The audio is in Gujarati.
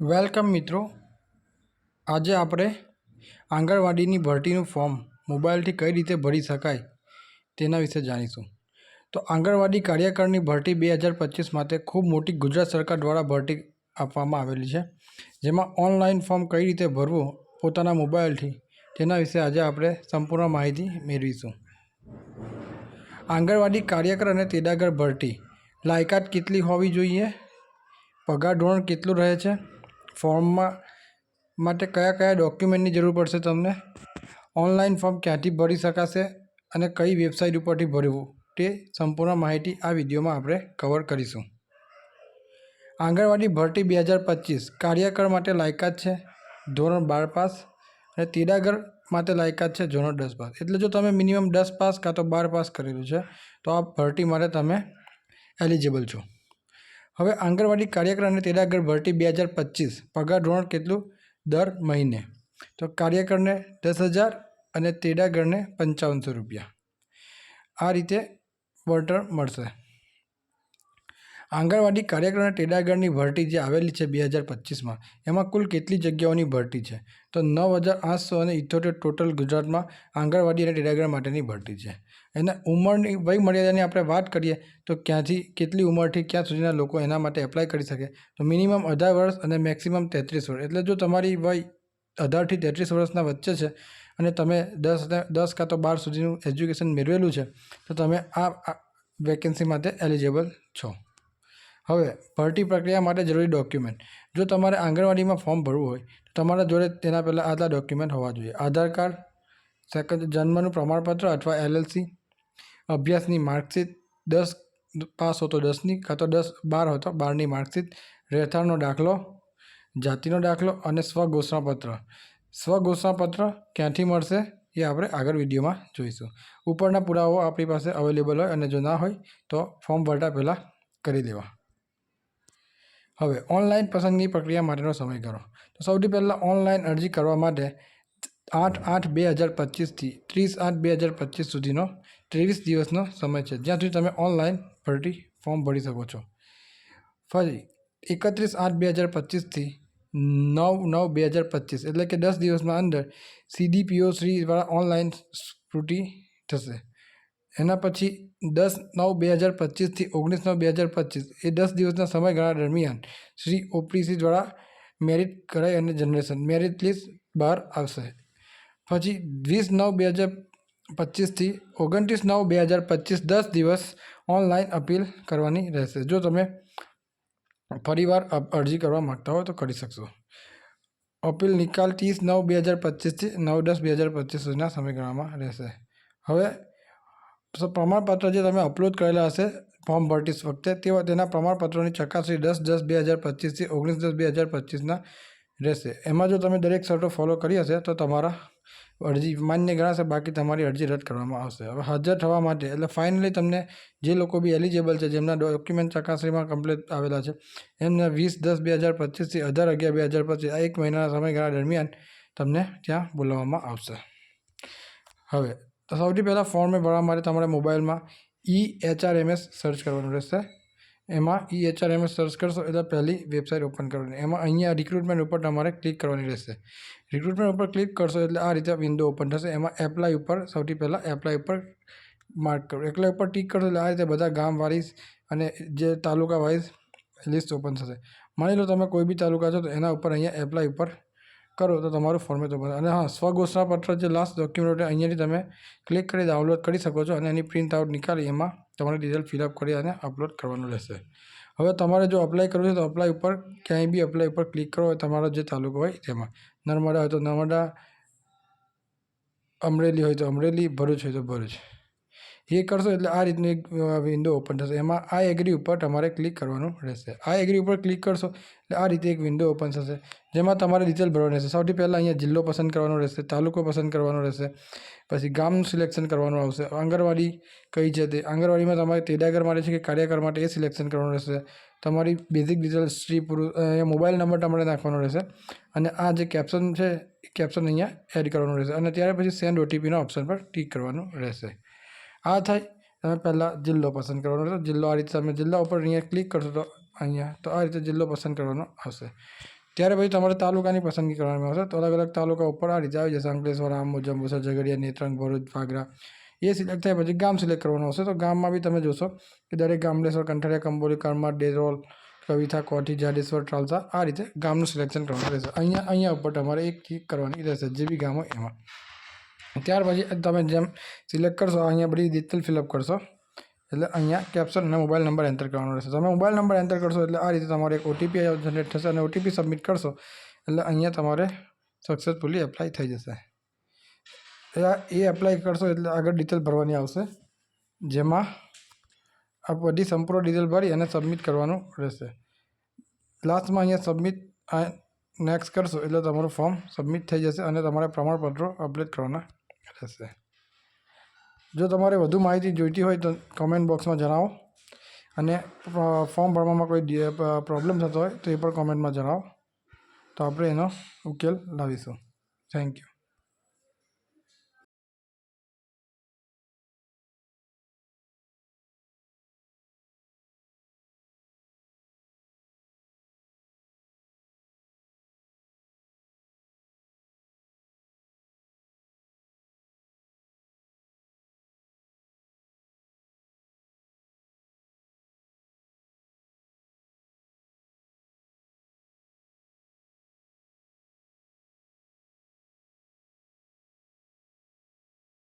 વેલકમ મિત્રો. આજે આપણે આંગણવાડીની ભરતીનું ફોર્મ મોબાઈલથી કઈ રીતે ભરી શકાય તેના વિશે જાણીશું. તો આંગણવાડી કાર્યકરની ભરતી બે હજાર પચીસ માટે ખૂબ મોટી ગુજરાત સરકાર દ્વારા ભરતી આપવામાં આવેલી છે, જેમાં ઓનલાઈન ફોર્મ કઈ રીતે ભરવું પોતાના મોબાઈલથી તેના વિશે આજે આપણે સંપૂર્ણ માહિતી મેળવીશું. આંગણવાડી કાર્યકર અને તેડાગર ભરતી, લાયકાત કેટલી હોવી જોઈએ, પગાર ધોરણ કેટલું રહે છે ફોર્મમાં માટે કયા કયા ડોક્યુમેન્ટની જરૂર પડશે તમને? ઓનલાઈન ફોર્મ ક્યાંથી ભરી શકાશે અને કઈ વેબસાઇટ ઉપરથી ભરવું? તે સંપૂર્ણ માહિતી આ વિડીયોમાં આપણે કવર કરીશું. આંગણવાડી ભરતી બે હજાર પચીસ. કાર્યકર માટે લાયકાત છે ધોરણ બાર પાસ અને તેડાગર માટે લાયકાત છે ધોરણ દસ પાસ. એટલે જો તમે મિનિમમ દસ પાસ કાં તો બાર પાસ કરેલું છે, તો આ ભરતી માટે તમે એલિજિબલ છો. હવે આંગણવાડી કાર્યકર અને તેડાગર ભરતી બે હજાર પચીસ. પગાર ધોરણ કેટલું? દર મહિને. તો કાર્યકરને દસ હજાર અને તેડાગરને પંચાવનસો રૂપિયા. આ રીતે વળતર મળશે. આંગણવાડી કાર્યક્રમ અને તેડાગરની ભરતી જે આવેલી છે બે હજાર પચીસમાં, એમાં કુલ કેટલી જગ્યાઓની ભરતી છે? તો નવ હજાર આઠસો અને ઇઠ્ઠોતેર ટોટલ ગુજરાતમાં આંગણવાડી અને તેડાગર માટેની ભરતી છે. એને ઉંમરની વય મર્યાદાની આપણે વાત કરીએ, તો ક્યાંથી, કેટલી ઉંમરથી ક્યાં સુધીના લોકો એના માટે એપ્લાય કરી શકે? તો મિનિમમ અઢાર વર્ષ અને મેક્સિમમ તેત્રીસ વર્ષ. એટલે જો તમારી વય અઢારથી તેત્રીસ વર્ષના વચ્ચે છે અને તમે દસ દસ કાં તો બાર સુધીનું એજ્યુકેશન મેળવેલું છે, તો તમે આ વેકેન્સી માટે એલિજિબલ છો. હવે, ભરતી પ્રક્રિયા માટે જરૂરી ડોક્યુમેન્ટ જો તમારે આંગણવાડીમાં ફોર્મ ભરવું હોય, તો તમારા જોડે તેના પહેલાં આટલા ડોક્યુમેન્ટ હોવા જોઈએ. આધાર કાર્ડ સેકન્ડ જન્મનું પ્રમાણપત્ર અથવા એલએલસી અભ્યાસની માર્કશીટ, દસ પાસ હોતો દસની, કાં તો દસ બાર હતો બારની માર્કશીટ, રહેઠાણનો દાખલો, જાતિનો દાખલો અને સ્વઘોષણાપત્ર સ્વઘોષણાપત્ર ક્યાંથી મળશે એ આપણે આગળ વિડીયોમાં જોઈશું. ઉપરના પુરાવાઓ આપણી પાસે અવેલેબલ હોય અને જો ના હોય, તો ફોર્મ ભરતા પહેલાં કરી દેવા. હવે, ઓનલાઈન પસંદગી પ્રક્રિયા માટેનો સમય કરો. તો સૌથી પહેલાં ઓનલાઈન અરજી કરવા માટે આઠ આઠ બે હજાર પચીસથી ત્રીસ આઠ બે હજાર પચીસ સુધીનો ત્રેવીસ દિવસનો સમય છે, જ્યાં સુધી તમે ઓનલાઈન ભરતી ફોર્મ ભરી શકો છો. ફરી, એકત્રીસ આઠ બે હજાર પચીસથી નવ નવ બે હજાર પચીસ, એટલે કે દસ દિવસમાં અંદર સીડીપીઓ શ્રી દ્વારા ઓનલાઈન સ્ફૂટી થશે. એના પછી દસ નવ બે હજાર પચીસથી ઓગણીસ નવ બે હજાર પચીસ, એ દસ દિવસના સમયગાળા દરમિયાન શ્રી ઓપીસી દ્વારા મેરિટ કરાઈ અને જનરેશન મેરિટ લિસ્ટ બહાર આવશે. પછી વીસ નવ બે હજાર પચીસથી ઓગણત્રીસ નવ બે હજાર પચીસ દસ દિવસ ઓનલાઈન અપીલ કરવાની રહેશે. જો તમે ફરીવાર અરજી કરવા માગતા હો તો કરી શકશો. અપીલ નિકાલ ત્રીસ નવ બે હજાર પચીસથી નવ દસ બે હજાર પચીસ સુધીના સમયગાળામાં રહેશે. હવે પ્રમાણપત્ર જે તમે અપલોડ કરેલા હશે ફોર્મ ભરતી વખતે. તેવા, તેના પ્રમાણપત્રોની ચકાસણી દસ દસ બે હજાર પચીસથી ઓગણીસ દસ બે હજાર પચીસના રહેશે. એમાં જો તમે દરેક શરતો ફોલો કરી હશે, તો તમારા અરજી માન્ય ગણાશે, બાકી તમારી અરજી રદ કરવામાં આવશે. હવે હાજર થવા માટે, એટલે ફાઇનલી તમને જે લોકો બી એલિજિબલ છે, જેમના ડોક્યુમેન્ટ ચકાસણીમાં કમ્પ્લીટ આવેલા છે, એમને વીસ દસ બે હજાર પચીસથી અઢાર અગિયાર બે હજાર પચીસ, આ એક મહિનાના સમયગાળા દરમિયાન તમને ત્યાં બોલાવવામાં આવશે. હવે તો સૌથી પહેલાં ફોર્મે ભરવા માટે તમારે મોબાઈલમાં ઈ એચઆરએમએસ સર્ચ કરવાનું રહેશે. એમાં ઈ એચઆરએમએસ સર્ચ કરશો એટલે પહેલી વેબસાઇટ ઓપન કરવાની. એમાં અહીંયા રિક્રુટમેન્ટ ઉપર તમારે ક્લિક કરવાની રહેશે. રિક્રુટમેન્ટ ઉપર ક્લિક કરશો એટલે આ રીતે વિન્ડો ઓપન થશે. એમાં એપ્લાય ઉપર સૌથી પહેલાં એપ્લાય ઉપર માર્ક કરો. એપ્લાય ઉપર ટીક કરશો એટલે આ રીતે બધા ગામ વાઇઝ અને જે તાલુકા વાઇઝ લિસ્ટ ઓપન થશે. માની લો તમે કોઈ બી તાલુકા છો તો એના ઉપર અહીંયા એપ્લાય ઉપર કરો તો તમારું ફોર્મેટ ઓપન અને હા સ્વઘોષણાપત્ર જે લાસ્ટ ડોક્યુમેન્ટ અહીંયાથી તમે ક્લિક કરી ડાઉનલોડ કરી શકો છો અને એની પ્રિન્ટ આઉટ નીકાળી, એમાં તમારે ડિટેલ ફિલઅપ કરી અને અપલોડ કરવાનું રહેશે. હવે તમારે જો અપ્લાય કરવું છે તો અપ્લાય ઉપર ક્યાંય બી અપ્લાય ઉપર ક્લિક કરો તમારો જે તાલુકો હોય તેમાં. નર્મદા હોય તો નર્મદા, અમરેલી હોય તો અમરેલી, ભરૂચ હોય તો ભરૂચ. એ કરશો એટલે આ રીતનું એક વિન્ડો ઓપન થશે. એમાં આ એગ્રી ઉપર તમારે ક્લિક કરવાનું રહેશે. આ એગ્રી ઉપર ક્લિક કરશો એટલે આ રીતે એક વિન્ડો ઓપન થશે, જેમાં તમારે ડિટેલ ભરવાની રહેશે. સૌથી પહેલાં અહીંયા જિલ્લો પસંદ કરવાનો રહેશે, તાલુકો પસંદ કરવાનો રહેશે, પછી ગામનું સિલેક્શન કરવાનું આવશે. આંગણવાડી કઈ છે તે? આંગણવાડીમાં તમારે તેડાગર માટે છે કે કાર્યકર માટે એ સિલેક્શન કરવાનું રહેશે. તમારી બેઝિક ડિટેલ પુરુષ અહીંયા મોબાઈલ નંબર તમારે નાખવાનો રહેશે અને આ જે કેપ્શન છે, એ કેપ્શન અહીંયા એડ કરવાનું રહેશે અને ત્યાર પછી સેન્ડ ઓટીપીના ઓપ્શન પર ટીક કરવાનું રહેશે. આ થાય તમે પહેલાં જિલ્લો પસંદ કરવાનો રહેશે જિલ્લો આ રીતે તમે જિલ્લા ઉપર અહીંયા ક્લિક કરશો તો અહીંયા તો આ રીતે જિલ્લો પસંદ કરવાનો આવશે ત્યારે પછી તમારે તાલુકાની પસંદગી કરવાની આવશે તો અલગ અલગ તાલુકા ઉપર આ રીતે આવી જશે અંકલેશ્વર આમોદ જંબુસર ઝઘડિયા નેત્રંગ ભરૂચ વાગરા એ સિલેક્ટ થાય પછી ગામ સિલેક્ટ કરવાનું આવશે તો ગામમાં બી તમે જોશો કે દરેક ગામડેશ્વર કંઠારિયા કંબોલી કરમાળ ડેરોલ કવિથા કોઠી જાડેશ્વર ટ્રાલસા આ રીતે ગામનું સિલેક્શન કરવાનું રહેશે અહીંયા અહીંયા ઉપર તમારે એક ક્લિક કરવાની રહેશે જે બી ગામ હોય એમાં ત્યાર પછી તમે જેમ સિલેક્ટ કરશો, અહીંયા બધી ડિટેલ ફિલઅપ કરશો. એટલે અહીંયા કેપ્શન અને મોબાઈલ નંબર એન્ટર કરવાનો રહેશે. તમે મોબાઈલ નંબર એન્ટર કરશો એટલે આ રીતે તમારે એક ઓટીપી જનરેટ થશે અને ઓટીપી સબમિટ કરશો, એટલે અહીંયા તમારે સક્સેસફુલી એપ્લાય થઈ જશે. એ એપ્લાય કરશો એટલે આગળ ડિટેલ ભરવાની આવશે, જેમાં આ બધી સંપૂર્ણ ડિટેલ ભરી અને સબમિટ કરવાનું રહેશે. લાસ્ટમાં અહીંયા સબમિટ નેક્સ્ટ કરશો એટલે તમારું ફોર્મ સબમિટ થઈ જશે અને તમારે પ્રમાણપત્રો અપડેટ કરવાના રહેશે જો તમારે વધુ માહિતી જોઈતી હોય તો કોમેન્ટ બોક્સમાં જણાવો. અને ફોર્મ ભરવામાં કોઈ પ્રોબ્લેમ થતો હોય તો એ પણ કોમેન્ટમાં જણાવો. તો આપણે એનો ઉકેલ લાવીશું. Thank you